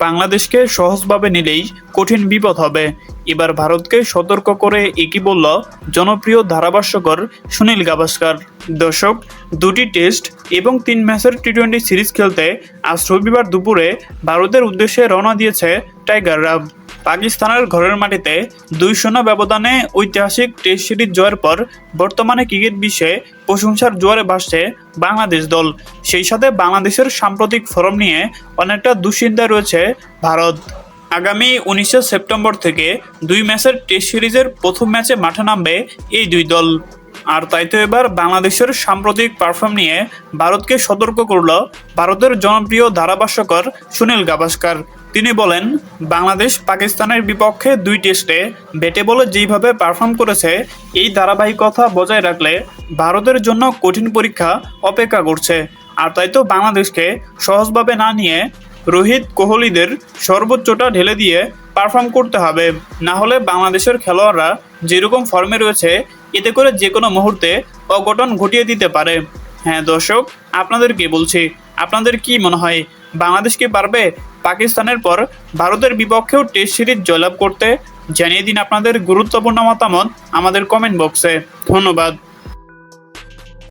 বাংলাদেশকে সহজভাবে নিলেই কঠিন বিপদ হবে। এবার ভারতকে সতর্ক করে একই বলল জনপ্রিয় ধারাভাষ্যকর সুনীল গাভাস্কার। দর্শক, দুটি টেস্ট এবং তিন ম্যাচের টি টোয়েন্টি সিরিজ খেলতে আজ রবিবার দুপুরে ভারতের উদ্দেশ্যে রওনা দিয়েছে টাইগার টাইগাররা পাকিস্তানের ঘরের মাটিতে দুই শূন্য ব্যবধানে ঐতিহাসিক টেস্ট সিরিজ জয়ের পর বর্তমানে ক্রিকেট বিশ্বে প্রশংসার জোয়ারে ভাসছে বাংলাদেশ দল। সেই সাথে বাংলাদেশের সাম্প্রতিক ফরম নিয়ে অনেকটা দুশ্চিন্তায় রয়েছে ভারত। আগামী উনিশে সেপ্টেম্বর থেকে দুই ম্যাচের টেস্ট সিরিজের প্রথম ম্যাচে মাঠে নামবে এই দুই দল। আর তাই তো এবার বাংলাদেশের সাম্প্রতিক পারফর্ম নিয়ে ভারতকে সতর্ক করল ভারতের জনপ্রিয় ধারাভাষ্যকর সুনীল গাভাস্কার। তিনি বলেন, বাংলাদেশ পাকিস্তানের বিপক্ষে দুই টেস্টে ব্যাটে বলে যেইভাবে পারফর্ম করেছে, এই ধারাবাহিকতা বজায় রাখলে ভারতের জন্য কঠিন পরীক্ষা অপেক্ষা করছে। আর তাই তো বাংলাদেশকে সহজভাবে না নিয়ে রোহিত কোহলিদের সর্বোচ্চটা ঢেলে দিয়ে পারফর্ম করতে হবে। না হলে বাংলাদেশের খেলোয়াড়রা যেরকম ফর্মে রয়েছে, এতে করে যে কোনো মুহূর্তে অঘটন ঘটিয়ে দিতে পারে। হ্যাঁ দর্শক আপনাদেরকে বলছি? আপনাদের কি মনে হয়, বাংলাদেশ কি পারবে পাকিস্তানের পর ভারতের বিপক্ষেও টেস্ট সিরিজ জয়লাভ করতে জানিয়ে দিন আপনাদের গুরুত্বপূর্ণ মতামত আমাদের কমেন্ট বক্সে ধন্যবাদ।